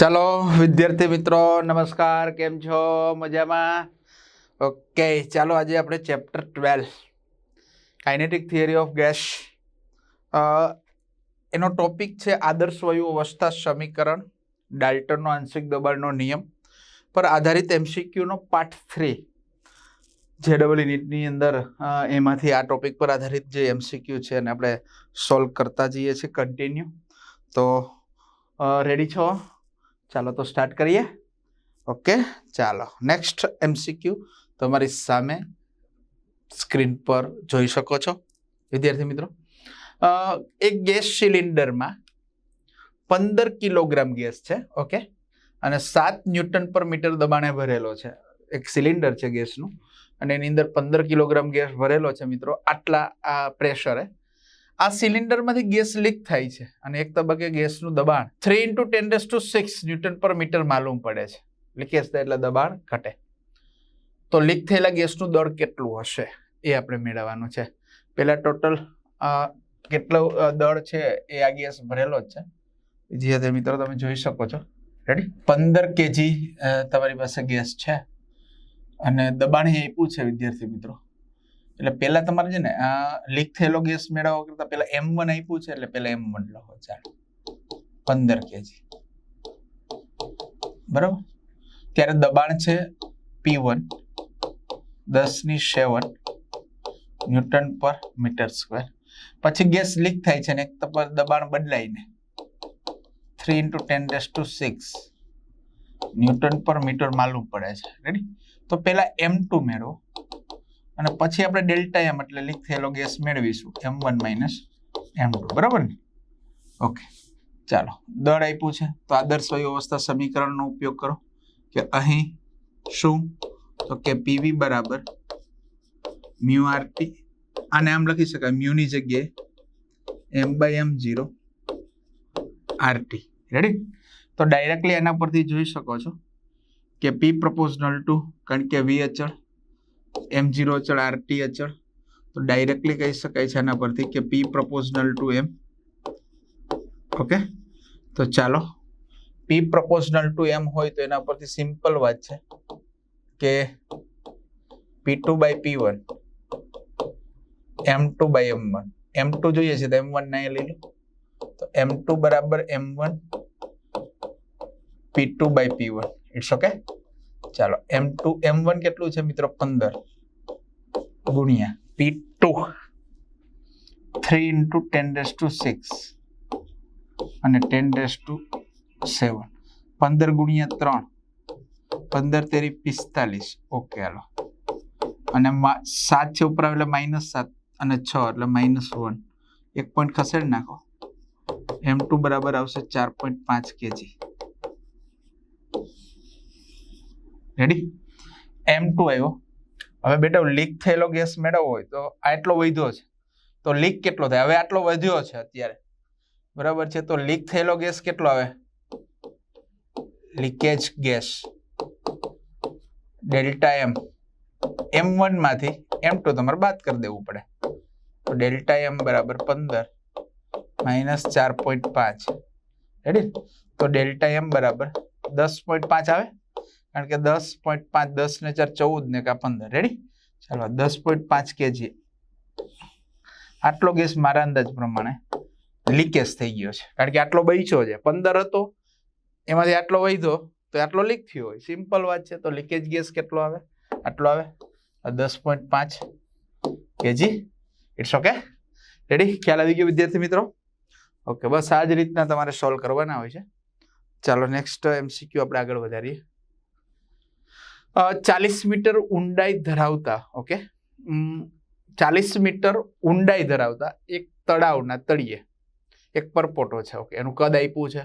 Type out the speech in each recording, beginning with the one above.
ચાલો, વિદ્યાર્થી મિત્રો, નમસ્કાર, કેમ છો? મજામાં? ઓકે, ચાલો આજે આપણે chapter twelve. Kinetic theory of gas એનો ટોપિક છે આદર્શ વાયુ અવસ્થા સમીકરણ, ડાલ્ટનનો આંશિક દબાણનો નિયમ, પર આધારિત એમસીક્યુનો પાર્ટ થ્રી જે ડબલ નીટની અંદર એમાંથી આ ટોપિક પર આધારિત જે એમસીક્યુ છે એને આપણે સોલ્વ કરતા જઈએ છીએ કન્ટિન્યુ તો રેડી છો? ચાલો તો સ્ટાર્ટ કરીએ. ઓકે ચાલો. નેક્સ્ટ એમસીક્યુ તમારી સામે સ્ક્રીન પર જોઈ શકો છો. વિદ્યાર્થી મિત્રો એક ગેસ સિલિન્ડરમાં પંદર કિલોગ્રામ ગેસ છે, ઓકે? અને સાત ન્યૂટન પર મીટર દબાણે ભરેલો છે. એક સિલિન્ડર છે ગેસનું. અને એની અંદર પંદર કિલોગ્રામ ગેસ ભરેલો છે મિત્રો. આટલા આ પ્રેશરે આ સિલિન્ડરમાંથી ગેસ લીક થાય છે અને એક તબક્કે ગેસનું દબાણ three into ten days to six newton per metre માલુમ પડે છે. લીકેજ થાય એટલે દબાણ ઘટે. તો લીક થયેલા ગેસનું દળ કેટલું હશે એ આપણે મેળવવાનું છે. પહેલાં ટોટલ કેટલો દળ છે એ આ ગેસ ભરેલો જ છે. વિદ્યાર્થી મિત્રો તમે જોઈ શકો છો. રેડી પંદર કેજી તમારી પાસે ગેસ છે. અને દબાણ એ આપ્યું છે વિદ્યાર્થી મિત્રો. એટલે પહેલા તમારે છે ને, આ લીક થયેલો ગેસ મેળવવા કરતા પહેલા એમ વન આપ્યું છે, એટલે પહેલા એમ વન લખો ચાલો. પંદર કેજી બરાબર? ત્યારે દબાણ છે પી વન દસની seven newton per metre square. પછી ગેસ લીક થાય છે ને, એક પર દબાણ બદલાઈને three into ten days to six newton per metre માલુમ પડે છે. રેડી તો પહેલા એમ ટુ મેળવો. અને પછી આપણે ડેલ્ટા એમ એટલે લીક થયેલો ગેસ મેળવીશું. M one minus M two. બરાબર ને? ઓકે. ચાલો. દળ આપ્યું છે. તો આદર્શ વાયુ અવસ્થા સમીકરણનો ઉપયોગ કરો. કે અહીં શું? તો કે પીવી બરાબર મ્યુ આરટી આને આમ લખી શકાય. મ્યુની જગ્યાએ M by M zero RT ready તો ડાયરેક્ટલી એના પરથી જોઈ શકો છો કે પી પ્રપોઝનલ ટુ, કારણ કે વી અચળ એમ જીરો અચળ આરટી અચળ. તો ડાયરેક્ટલી કહી શકાય છે આના પરથી કે પી પ્રપોઝનલ ટુ એમ ઓકે તો ચાલો. પી પ્રપોઝનલ ટુ એમ હોય તો એના પરથી સિમ્પલ વાત છે કે P two by P one M two by M one M two જોઈએ છે તો એમ વન ના લઈ લો. તો એમ ટુ બરાબર M one P two by P one it's okay ચાલો એમ ટુ એમ વન કેટલું છે મિત્રો? પંદર. ગુણ્યા P two three into ten days to six અને ટેન ડેસ ટુ સેવન પંદર ગુણ્યા ત્રણ. પંદર તેરી પિસ્તાલીસ. ઓકે, હાલો. અને સાત છે ઉપર એટલે માઇનસ સાત અને છ, એટલે માઇનસ વન એક પોઈન્ટ ખસેડી નાખો. એમ ટુ બરાબર આવશે ચાર પોઈન્ટ પાંચ કેજી. રેડી એમ ટુ આવ્યો. હવે બેટા લીક થયેલો ગેસ મેળવવો હોય તો આટલો વધ્યો છે. તો લીક કેટલો થાય? હવે આટલો વધ્યો છે અત્યારે. બરાબર છે? તો લીક થયેલો ગેસ કેટલો આવે? Leakage gas delta M M વનમાંથી M two તમારે બાદ કરી દેવું પડે. તો ડેલ્ટા એમ બરાબર પંદર. માઇનસ ચાર પોઈન્ટ પાંચ. રેડી તો ડેલ્ટા એમ બરાબર દસ પોઈન્ટ પાંચ આવે. કારણ કે દસ પોઈન્ટ પાંચ, દસ ને ચાર ચૌદ ને કા પંદર. રેડી ચાલો, દસ પોઈન્ટ પાંચ કેજી આટલો ગેસ મારા અંદાજ પ્રમાણે લીકેજ થઈ ગયો છે. કારણ કે આટલો બચ્યો છે. પંદર હતો, એમાંથી આટલો વધ્યો, તો આટલો લીક થયો હોય. સિમ્પલ વાત છે, તો લીકેજ ગેસ કેટલો આવે? આટલો આવે? દસ પોઈન્ટ પાંચ કેજી. ઇટ્સ ઓકે રેડી ખ્યાલ આવી ગયો વિદ્યાર્થી મિત્રો? ઓકે બસ આ જ રીતના તમારે સોલ્વ કરવાના હોય છે. ચાલો નેક્સ્ટ એમસીક્યુ આપણે આગળ વધારીએ. ચાલીસ મીટર ઊંડાઈ ધરાવતા, ઓકે? ચાલીસ મીટર ઊંડાઈ ધરાવતા એક તળાવના તળિયે. એક પરપોટો છે, ઓકે? એનું કદ આપ્યું છે?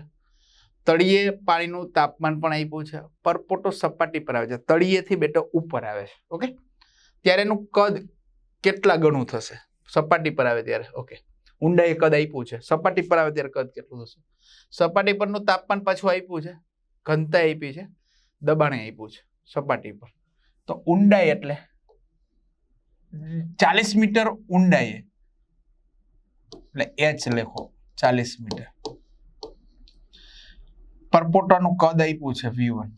તળિયે પાણીનું તાપમાન પણ આપ્યું છે. પરપોટો સપાટી પર આવે છે. તળિયેથી બેટો ઉપર આવે છે, ઓકે? ત્યારે એનું કદ કેટલા ગણું થશે? સપાટી પર આવે ત્યારે, ઓકે? ઊંડાઈ કદ આપ્યું છે. સપાટી પર આવે ત્યારે કદ કેટલું થશે? સપાટી પરનું તાપમાન પાછું આપ્યું છે? ઘનતા આપી છે. દબાણે આપ્યું છે. સપાટી પર. તો ઊંડાઈ એટલે? ચાલીસ મીટર ઊંડાઈએ એટલે એચ લેખો, ચાલીસ મીટર. પરપોટાનું કદ આપ્યું છે વી વન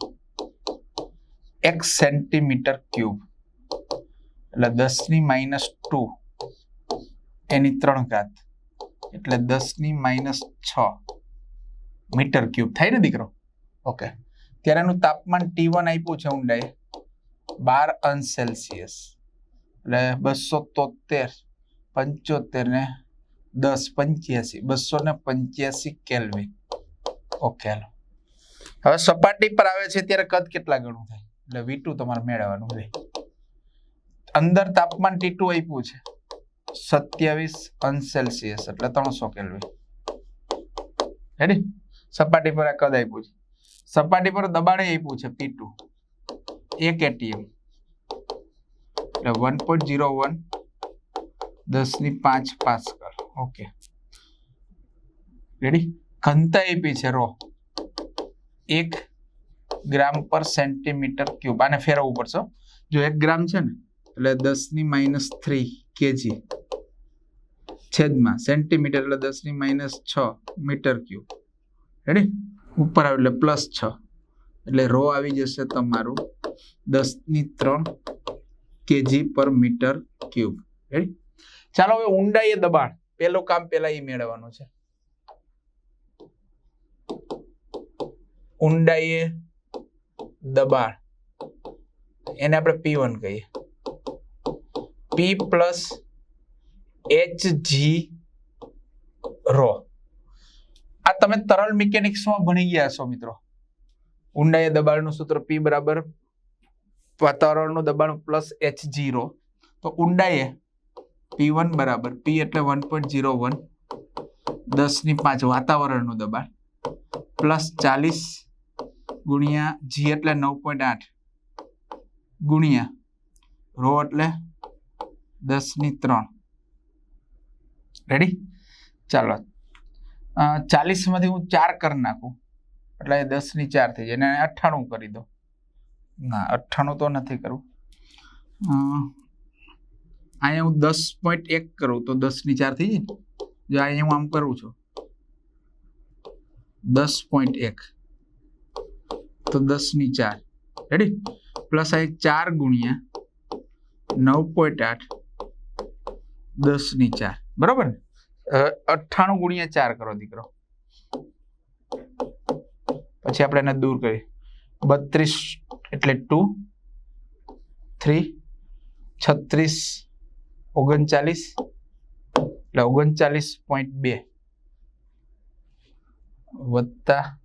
એક સેન્ટીમીટર ક્યુબ. એટલે દસની માઇનસ ટુ એની ત્રણ ઘાત. એટલે દસની માઇનસ છ. Metre cube. થાય ને દીકરો? ઓકે. ત્યારે એનું તાપમાન ટી વન આપ્યું છે ઊંડાઈ બાર અંશ સેલ્સિયસ. એટલે બસો તોતેર, પંચોતેર ને દસ, પંચ્યાસી, બસો ને પંચ્યાસી કેલ્વિન. ઓકે હવે સપાટી પર આવે છે ત્યારે કદ કેટલા ગણું થાય? એટલે વી ટુ તમારે મેળવવાનું છે અંદર તાપમાન ટી ટુ આપ્યું છે સત્યાવીસ અંશ સેલ્સિયસ, એટલે ત્રણસો કેલ્વિન. રેડી સપાટી પર આ કદ આપ્યું છે. સપાટી પર દબાણ આપ્યું છે પી ટુ એક એટીએમ એટલે વન પોઈન્ટ જીરો વન દસની પાંચ પાસ્કલ ઓકે રેડી ઘનતા આપી છે રો. એક ગ્રામ પર સેન્ટીમીટર ક્યુબ. આને ફેરવવું પડશે જો એક ગ્રામ છે ને, એટલે દસની માઇનસ થ્રી કેજી છેદમાં. સેન્ટીમીટર એટલે દસની માઇનસ છ મીટર ક્યુબ. રેડી ઉપર આવે એટલે પ્લસ છ. એટલે રો આવી જશે તમારું દસની ત્રણ કેજી પર મીટર ક્યુબ ચાલો હવે ઊંડાઈએ દબાણ. પેલું કામ પેલા એ મેળવવાનું છે. ઊંડાઈએ દબાણ. એને આપણે પી વન કહીએ. P plus H G rho આ તમે તરલ મિકેનિક્સમાં ભણી ગયા છો મિત્રો. ઊંડાઈએ દબાણનું સૂત્ર પી બરાબર, વાતાવરણનું દબાણ પ્લસ એચ જીરો તો ઊંડાઈએ પી વન બરાબર પી એટલે વન પોઈન્ટ જીરો વન દસની પાંચ વાતાવરણનું દબાણ પ્લસ ચાલીસ ગુણ્યા જી એટલે નવ પોઈન્ટ આઠ. ગુણ્યા રો એટલે દસની ત્રણ. રેડી ચાલો ચાલીસમાંથી હું ચાર કરી નાખું. એટલે દસની ચાર થઈ જાય. અને અઠ્ઠાણું કરી દો ના, અઠ્ઠાણું તો નથી કરવું અહીંયા હું દસ પોઈન્ટ એક કરું તો દસની ચાર થઈ જાય જો અહીંયા હું આમ કરું છું. દસ પોઈન્ટ એક. તો દસની ચાર. રેડી પ્લસ અહીં ચાર ગુણ્યા નવ પોઈન્ટ આઠ. દસની ચાર. બરોબર ને? અઠ્ઠાણું ગુણ્યા ચાર કરો દીકરો. પછી આપણે એને દૂર કરીએ. બત્રીસ એટલે ટુ, થ્રી, છત્રીસ, ઓગણચાલીસ, એટલે ઓગણચાલીસ પોઈન્ટ બે. વત્તા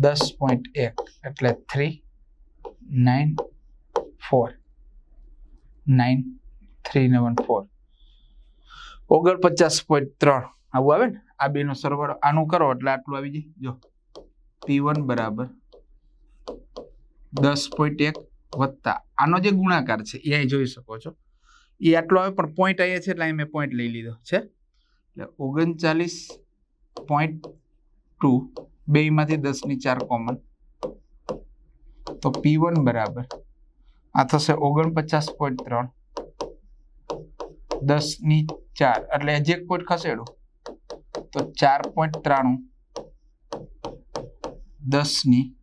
દસ પોઈન્ટ એક, એટલે three, nine, four. Nine, three ને વન, ફોર. ઓગણપચાસ પોઈન્ટ ત્રણ. આવું આવે ને? આ બેનો સરવાળો આનું કરો એટલે આટલું આવી જાય. જો. પી વન બરાબર દસ પોઈન્ટ એક વત્તા. આનો જે ગુણાકાર છે, એ અહીં જોઈ શકો છો. એ આટલો આવે પણ પોઈન્ટ અહીંયા છે એટલે અહીં મેં પોઈન્ટ લઈ લીધો. છે? એટલે ઓગણચાલીસ પોઈન્ટ ટુ બેમાંથી દસની ચાર કોમન તો પી વન બરાબર. આ થશે ઓગણપચાસ પોઈન્ટ ત્રણ. દસની ચાર. એટલે જે પોઈન્ટ ખસેડું. તો ચાર પોઈન્ટ ત્રાણું. દસની.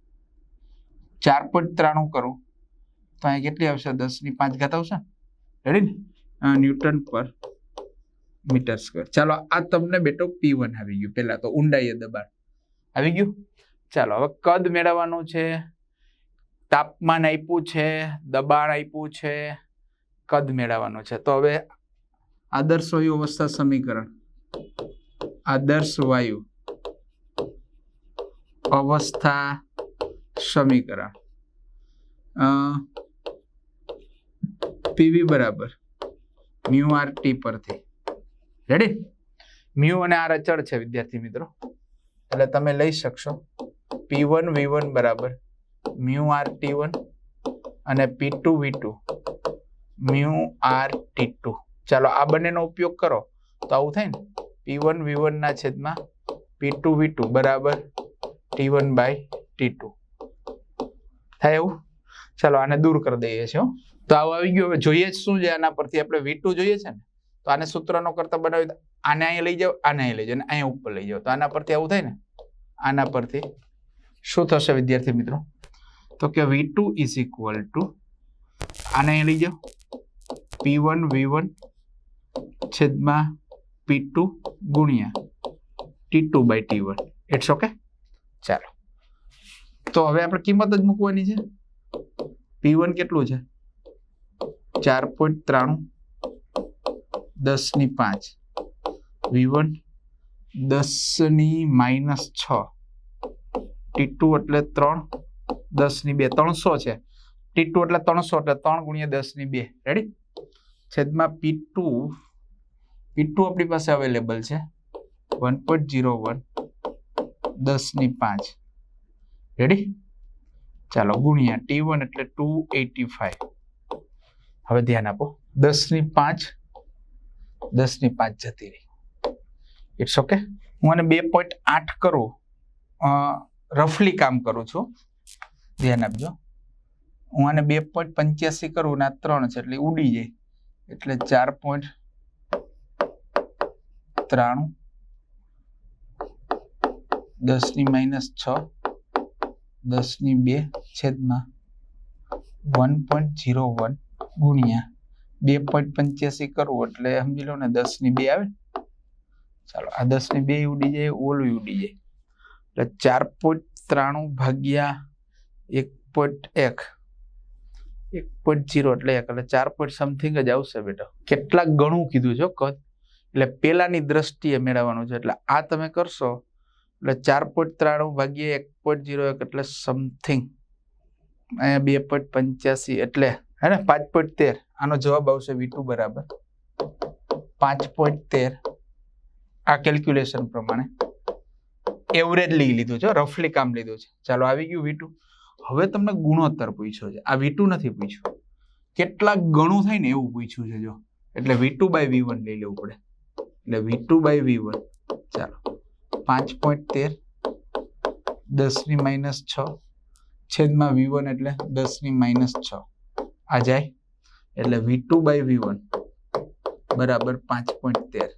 ચાર પોઈન્ટ ત્રાણું કરું. તો અહીં કેટલી આવશે? દસની પાંચ ઘાત આવશે? રેડી ને? Newton per metre square. ચાલો, આ તમને બેટો પી વન આવી ગયું. પહેલાં તો ઊંડાઈએ દબાણ. આવી ગયું? ચાલો, હવે કદ મેળવવાનું છે. તાપમાન આપ્યું છે. દબાણ આપ્યું છે. કદ મેળવવાનું છે. તો હવે આદર્શ વાયુ અવસ્થા સમીકરણ. આદર્શ વાયુ અવસ્થા સમીકરણ. પીવી બરાબર. મ્યુ આર ટી પરથી. રેડી મ્યુ અને આર અચળ છે, વિદ્યાર્થી મિત્રો. એટલે તમે લઈ શકશો. પી વન, વી વન બરાબર. મ્યુ આર ટી વન અને P two, V two. Mu R T two. ચાલો આ બંનેનો ઉપયોગ કરો. તો આવું થાય ને? પી વન વી વનના છેદમાં પી ટુ વી ટુ બરાબર? T one by T two થાય એવું? ચાલો આને દૂર કરી દઈએ છીએ. તો આવું આવી ગયું. હવે જોઈએ શું છે આના પરથી આપણે વી ટુ જોઈએ છે ને? તો આને સૂત્રનો કરતા બનાવી. આને અહીંયા લઈ જાઓ, આને અહીં લઈ જાઓ અને અહીંયા ઉપર લઈ જાઓ. તો આના પરથી આવું થાય ને? આના પરથી શું થશે વિદ્યાર્થી મિત્રો? તો કે V two is equal to આને અહીં લઈ જાઓ. પી વન વી વન છેદમાં પી ટુ ગુણ્યા T two by T one it's okay ચાલો. તો હવે આપણે કિંમત જ મૂકવાની છે. પી વન કેટલું છે? ચાર પોઈન્ટ ત્રાણું. દસની પાંચ. વી વન દસની માઇનસ છ. ટી ટુ એટલે ત્રણ. દસની બે. ત્રણસો છે. ટી ટુ એટલે ત્રણસો એટલે ત્રણ ગુણ્યા દસની બે. રેડી છેદમાં પી ટુ પી આપણી પાસે અવેલેબલ છે. વન પોઈન્ટ જીરો વન દસની પાંચ. રેડી ચાલો ગુણ્યા ટી વન એટલે ટુ એટી ફાઈવ હવે ધ્યાન આપો. દસની પાંચ દસની પાંચ જતી રહી. ઇટ્સ ઓકે હું આને બે પોઈન્ટ આઠ કરું રફલી કામ કરું છું. ધ્યાન આપજો. હું આને બે પોઈન્ટ પંચ્યાસી કરું ને આ ત્રણ છે, એટલે ઉડી જાય. એટલે ચાર પોઈન્ટ ત્રાણું દસની માઇનસ છ, દસની બે છેદમાં વન પોઈન્ટ જીરો વન ગુણ્યા બે પોઈન્ટ પંચ્યાસી કરવું એટલે સમજી લો ને દસની બે આવે ચાલો, આ દસની બે ઉડી જાય, ઓલું ઉડી જાય. એટલે ચાર પોઈન્ટ ત્રાણું ભાગ્યા એક પોઈન્ટ એક. એક પોઈન્ટ ઝીરો એટલે એક, એટલે ચાર પોઈન્ટ સમથિંગ જ આવશે બેટા. કેટલાક ગણું કીધું છે કદ? એટલે પેલાની દ્રષ્ટિએ મેળવવાનું છે. એટલે આ તમે કરશો, એટલે ચાર પોઈન્ટ ત્રાણું ભાગ્યે એક પોઈન્ટ જીરો એક એટલે સમથિંગ અહીંયા બે પોઈન્ટ પંચ્યાસી એટલે હે ને પાંચ પોઈન્ટ તેર. આનો જવાબ આવશે વીટુ બરાબર. પાંચ પોઈન્ટ તેર. આ કેલ્ક્યુલેશન પ્રમાણે. એવરેજ લઈ લીધું છે રફલી કામ લીધું છે. ચાલો આવી ગયું વી ટુ હવે તમને ગુણોત્તર પૂછ્યો છે. આ વીટુ નથી પૂછ્યું. કેટલાક ગણું થાય ને એવું પૂછ્યું છે જો. એટલે V two by V one લઈ લેવું પડે. એટલે V two by V one ચાલો. પાંચ પોઈન્ટ તેર, દસની માઇનસ છ, છેદમાં વી વન એટલે દસની માઇનસ છ. આ જાય? એટલે V two by V one બરાબર પાંચ પોઈન્ટ તેર.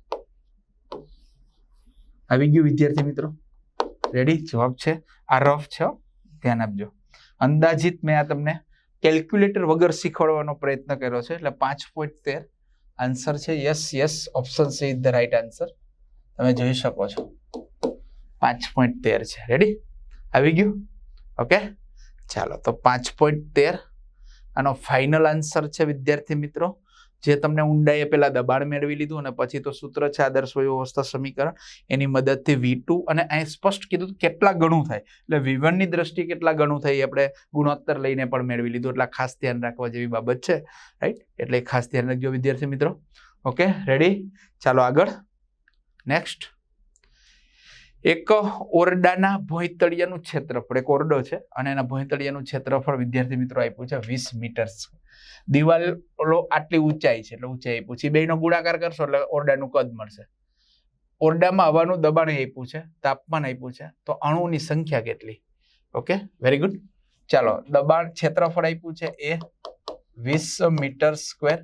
આવી ગયું વિદ્યાર્થી મિત્રો? રેડી જવાબ છે? આ રફ છે ધ્યાન આપજો. અંદાજિત મેં આ તમને કેલ્ક્યુલેટર વગર શીખવાડવાનો પ્રયત્ન કર્યો છે. એટલે પાંચ પોઈન્ટ તેર આન્સર છે yes yes option C is the right answer તમે જોઈ શકો છો. પાંચ પોઈન્ટ તેર છે. રેડી આવી ગયું? ઓકે ચાલો, તો પાંચ પોઈન્ટ તેર. આનો ફાઇનલ આન્સર છે વિદ્યાર્થી મિત્રો. જે તમને ઊંડાઈએ પેલા દબાણ મેળવી લીધું અને પછી તો સૂત્ર છે, આદર્શ વ્યવસ્થા સમીકરણ. એની મદદથી વી ટુ અને અહીં સ્પષ્ટ કીધું કેટલા ગણું થાય. એટલે વી ની દ્રષ્ટિએ કેટલા ગણું થાય એ આપણે ગુણોત્તર લઈને પણ મેળવી લીધું. એટલે ખાસ ધ્યાન રાખવા જેવી બાબત છે. રાઈટ એટલે ખાસ ધ્યાન રાખજો વિદ્યાર્થી મિત્રો. ઓકે રેડી ચાલો આગળ. નેક્સ્ટ એક ઓરડાના ભોંયતળિયાનું ક્ષેત્રફળ. એક ઓરડો છે અને એના ભોંયતળિયાનું ક્ષેત્રફળ વિદ્યાર્થી મિત્રો આપ્યું છે વીસ મીટર દિવાલો આટલી ઊંચાઈ છે, એટલે ઊંચાઈ આપ્યું છે બેનો ગુણાકાર કરશો એટલે ઓરડાનું કદ મળશે. ઓરડામાં હવાનું દબાણ આપ્યું છે, તાપમાન આપ્યું છે, તો અણુની સંખ્યા કેટલી? ઓકે વેરી ગુડ ચાલો, દબાણ ક્ષેત્રફળ આપ્યું છે એ વીસ મીટર સ્ક્વેર.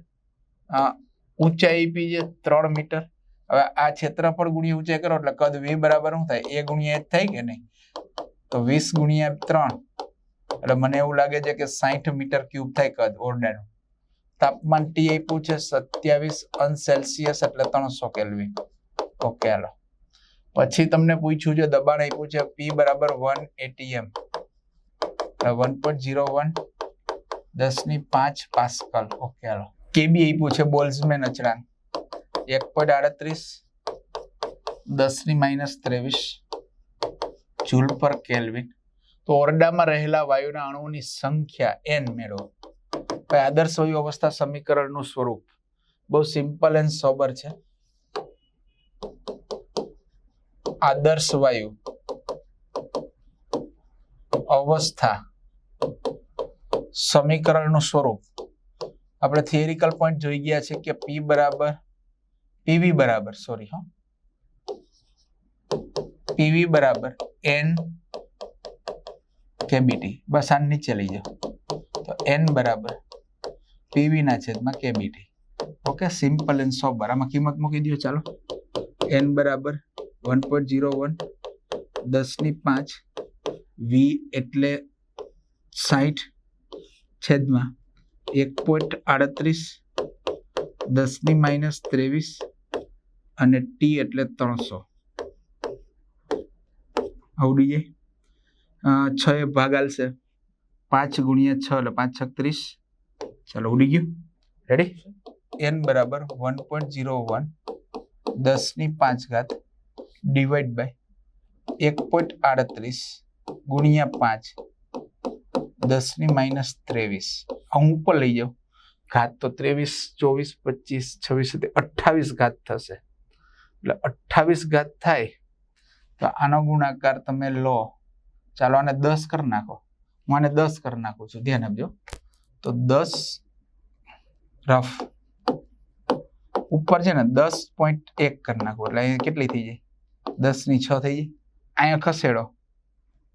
ઊંચાઈ આપી છે ત્રણ મીટર. હવે આ ક્ષેત્રફળ ગુણ્યા ઊંચાઈ કરો, એટલે કદ વી બરાબર શું થાય? એ ગુણ્યા એ થાય કે નહીં? તો વીસ ગુણ્યા ત્રણ. એટલે મને એવું લાગે છે કે સાઠ મીટર ક્યુબ થાય કદ, ઓરડાનું. તાપમાન ટી આપ્યું છે સત્યાવીસ અંશ સેલ્સિયસ એટલે ત્રણસો કેલ્વિન. ઓકે, હાલો. પછી તમને પૂછ્યું છે, દબાણ આપ્યું છે પી બરાબર one ATM one point zero one દસની પાંચ પાસ્કલ. ઓકે, હાલો. કેબી આપ્યું છે બોલ્સમેન અચળાંક. એક પોઈન્ટ આડત્રીસ, દસની માઇનસ ત્રેવીસ જૂલ પર કેલ્વિન. તો ઓરડામાં રહેલા વાયુના અણુઓની સંખ્યા એન મેળવો. આદર્શ વાયુ અવસ્થા સમીકરણનું સ્વરૂપ. બહુ સિમ્પલ એન્ડ સોબર છે. આદર્શ વાયુ. અવસ્થા. સમીકરણનું સ્વરૂપ. આપણે થિયરિકલ પોઈન્ટ જોઈ ગયા છે કે પી બરાબર પીવી બરાબર સોરી હા. પીવી બરાબર એન કેબીટી. બસ આ નીચે લઈ જાઓ. તો એન બરાબર પીવી ના છેદમાં KBT. Okay, simple and sober. આમાં કિંમત મૂકી દો ચાલો. એન બરાબર વન પોઈન્ટ ઝીરો વન દસની પાંચ, વી એટલે સાઠ છેદમાં એક પોઈન્ટ આડત્રીસ દસની માઇનસ ત્રેવીસ અને ટી એટલે ત્રણસો. આવડી જાય? છ એ ભાગ આલશે પાંચ ગુણ્યા છ, એટલે પાંચ છત્રીસ. ચાલો ઉડી ગયું. રેડી એન બરાબર વન પોઈન્ટ ઝીરો વન દસની પાંચ ઘાત ડિવાઈડ બાય એક પોઈન્ટ આડત્રીસ ગુણ્યા પાંચ દસની માઇનસ ત્રેવીસ. હું ઉપર લઈ જાઉં. ઘાત તો ત્રેવીસ, ચોવીસ, પચીસ, છવ્વીસ અઠ્ઠાવીસ ઘાત થશે. એટલે અઠ્ઠાવીસ ઘાત થાય. તો આનો ગુણાકાર તમે લો. ચાલો આને દસ કરી નાખો. હું આને દસ કરી નાખું છું. ધ્યાન આપજો. તો દસ રફ. ઉપર છે ને દસ પોઈન્ટ એક કરી નાખો. એટલે અહીંયા કેટલી થઈ જાય? દસની છ થઈ જાય. અહીંયા ખસેડો.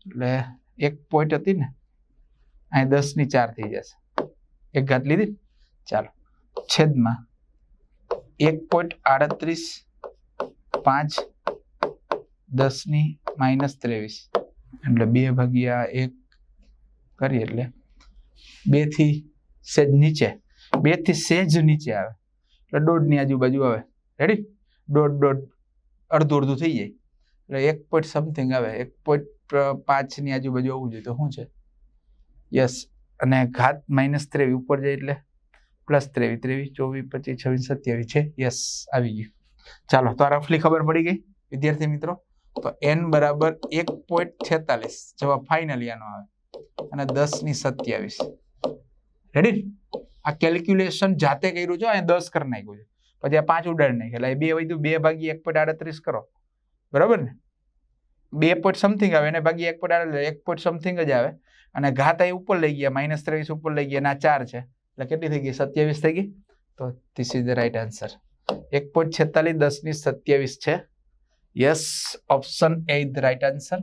એટલે એક પોઈન્ટ હતી ને, અહીંયા દસની ચાર થઈ જશે. એક ઘાત લીધી ચાલો. છેદમાં એક પોઈન્ટ આડત્રીસ પાંચ દસની માઇનસ ત્રેવીસ. એટલે બે ભાગ્યા એક કરીએ એટલે બેથી સેજ નીચે બેથી સેજ નીચે આવે. એટલે દોઢની આજુબાજુ આવે. રેડી દોઢ દોઢ, અડધું અડધું થઈ જાય. એટલે એક પોઈન્ટ સમથિંગ આવે. એક પોઈન્ટ પાંચની આજુબાજુ આવવું જોઈએ તો શું છે? યસ અને ઘાત માઇનસ ત્રેવી ઉપર જાય એટલે પ્લસ ત્રેવી ત્રેવીસ, ચોવીસ, પચીસ, છવ્વીસ, સત્યાવીસ છે. યસ આવી ગયું. ચાલો, તો આ રફલી ખબર પડી ગઈ? વિદ્યાર્થી મિત્રો તો એન બરાબર એક પોઈન્ટ છેતાલીસ જવાબ ફાઇનલી આનો આવે. અને દસની સત્યાવીસ. રેડી આ કેલ્ક્યુલેશન જાતે કર્યું છે, અહીંયા દસ કરી નાખ્યું છે. પછી આ પાંચ ઉડાડી નાખી એટલે બે વધ્યું, બે ભાગી એક પોઈન્ટ આડત્રીસ કરો. બરાબર ને? બે પોઈન્ટ સમથિંગ આવે, એને ભાગી એક પોઈન્ટ આડત્રીસ, એક પોઈન્ટ સમથિંગ જ આવે. અને ઘાત અહીં ઉપર લઈ ગયા માઇનસ ત્રેવીસ ઉપર લઈ ગયા, અને આ ચાર છે. એટલે કેટલી થઈ ગઈ? સત્યાવીસ થઈ ગઈ? તો this is the right answer એક પોઈન્ટ છેતાલીસ, દસની સત્યાવીસ છે. Yes option A is right answer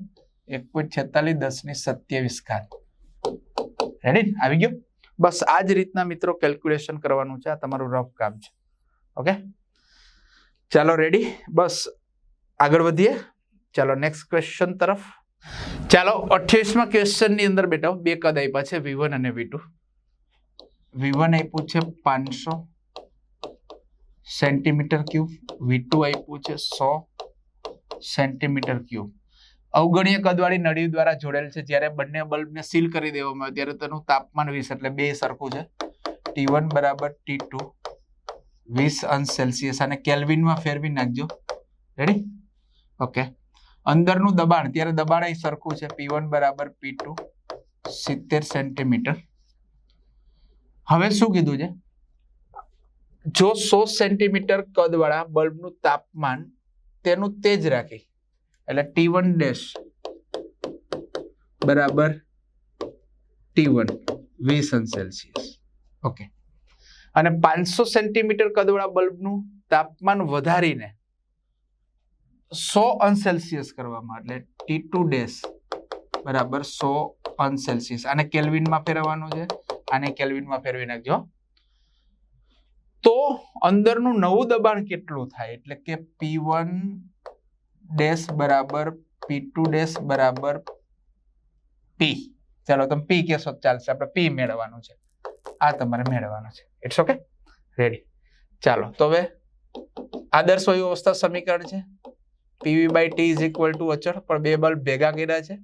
એક પોઈન્ટ છેતાલીસ દસની સત્યાવીસ ઘાત. રેડી આવી ગયું? બસ, આ જ રીતના મિત્રો કેલ્ક્યુલેશન કરવાનું છે. આ તમારું રફ કામ છે. ઓકે ચાલો રેડી બસ, આગળ વધીએ. ચાલો નેક્સ્ટ ક્વેશ્ચન તરફ. ચાલો, અઠ્યાવીસમાં ક્વેશ્ચનની અંદર બેટા બે કદ આપ્યા છે વી વન અને વી ટુ વી આપ્યું છે પાંચસો સેન્ટીમીટર ક્યુબ. વી ટુ આપ્યું છે સો સેન્ટીમીટર ક્યુબ. અવગણીય કદવાળી નળી દ્વારા જોડેલ છે. જ્યારે બંને બલ્બને સીલ કરી દેવામાં આવે, ત્યારે તેનું તાપમાન વીસ એટલે બે સરખું છે. ટી વન બરાબર ટી ટુ વીસ અંશ સેલ્સિયસ અને કેલ્વિનમાં ફેરવી નાખજો. રેડી ઓકે અંદરનું દબાણ, ત્યારે દબાણ અહીં સરખું છે. પી વન બરાબર પી ટુ સિત્તેર સેન્ટીમીટર. હવે શું કીધું છે? જો સો સેન્ટીમીટર કદવાળા બલ્બનું તાપમાન તેનું તે જ રાખી. એટલે ટી વન ડેશ બરાબર ટી વન વીસ અંશ સેલ્સિયસ. ઓકે અને પાંચસો સેન્ટીમીટર કદવાળા બલ્બનું તાપમાન વધારીને સો અંશ સેલ્સિયસ કરવામાં એટલે ટી ટુ ડેશ બરાબર સો અંશ સેલ્સિયસ. આને કેલ્વિનમાં ફેરવવાનું છે. આને કેલ્વિનમાં ફેરવી નાખજો. તો અંદરનું નવું દબાણ કેટલું થાય? એટલે કે પી વન ડેશ બરાબર પી ટુ ડેશ બરાબર પી ચાલો તમે પી કહેશો ચાલશે. આપણે પી મેળવવાનું છે. આ તમારે મેળવવાનું છે. ઇટ્સ ઓકે રેડી ચાલો, તો હવે આદર્શ વાયુ અવસ્થા સમીકરણ છે. PV by T is equal to અચળ, પણ બે બલ્બ ભેગા કર્યા છે.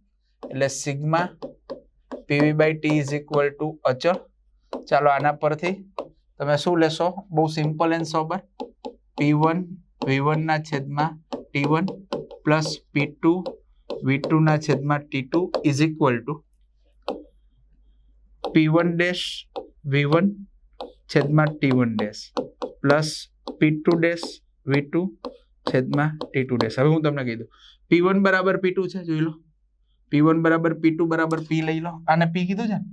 એટલે sigma PV by T is equal to અચળ. ચાલો આના પરથી તમે શું લેશો? બહુ simple and sober P one V one છેદમાં T one plus P two V two છેદમાં T two is equal to P one dash V one છેદમાં T one dash plus P two dash V two છેદમાં T two dash હવે હું તમને કહી દઉં. પી one બરાબર પી ટુ છે, જોઈ લો. પી વન બરાબર પી ટુ બરાબર પી લઈ લો. આને પી કીધું છે ને?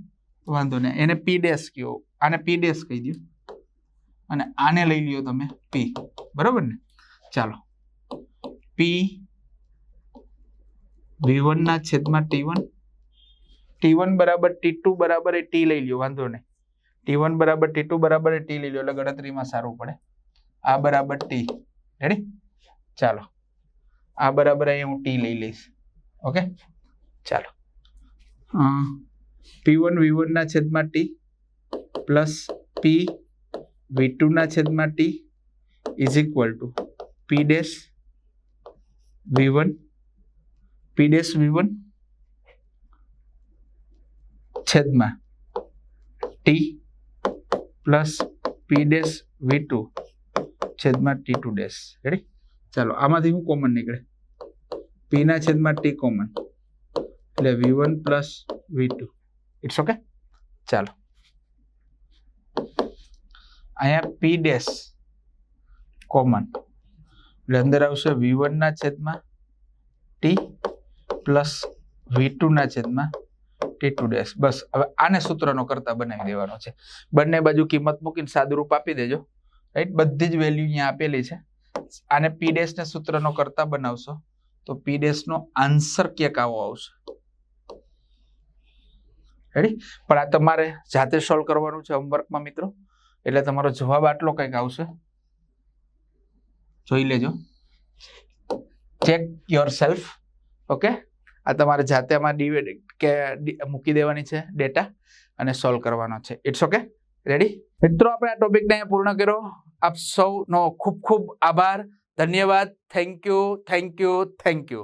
વાંધો નહીં. એને પી ડેશ કયો આને પી ડેશ કહી દો અને આને લઈ લ્યો તમે પી બરાબર ને? ચાલો. પી વી વનના છેદમાં ટી વન ટી વન બરાબર ટી ટુ બરાબર એ ટી લઈ લ્યો, વાંધો નહીં. ટી વન બરાબર ટી ટુ બરાબર એ ટી લઈ લ્યો, એટલે ગણતરીમાં સારું પડે. આ બરાબર ટી રેડી ચાલો. આ બરાબર અહીંયા હું ટી લઈ લઈશ. ઓકે? ચાલો. પી વન વી વનના છેદમાં ટી પ્લસ પી વી ટુના છેદમાં T is equal to P dash V one P dash V one છેદમાં T plus P dash V two છેદમાં ટી ટુ ડેશ રેડી ચાલો આમાંથી હું કોમન નીકળે પી ના છેદમાં ટી કોમન એટલે V one plus V two it's okay ચાલો અહીંયા પી ડેશ કોમન એટલે અંદર આવશે વી વનના છેદમાં ટી પ્લસ વી ટુના છેદમાં ટી ટુ બસ, હવે આને સૂત્રનો કરતા બનાવી દેવાનો છે. બંને બાજુ કિંમત મૂકીને સાદુરૂપ આપી દેજો. રાઈટ બધી જ વેલ્યુ અહીંયા આપેલી છે. આને પી ડેશને સૂત્રનો કરતા બનાવશો તો પી ડેશનો આન્સર ક્યાંક આવો આવશે. રેડી પણ આ તમારે જાતે સોલ્વ કરવાનું છે હોમવર્કમાં મિત્રો. એટલે તમારો જવાબ આટલો કંઈક આવશે? જોઈ લેજો. ચેક યોર સેલ્ફ ઓકે આ તમારે જાતે આમાં ડિવાઇડ કે મૂકી દેવાની છે ડેટા અને સોલ્વ કરવાનો છે. ઇટ્સ ઓકે રેડી મિત્રો, આપણે આ ટોપિકને અહીંયા પૂર્ણ કર્યો. આપ સૌનો ખૂબ ખૂબ આભાર. ધન્યવાદ. Thank you thank you thank you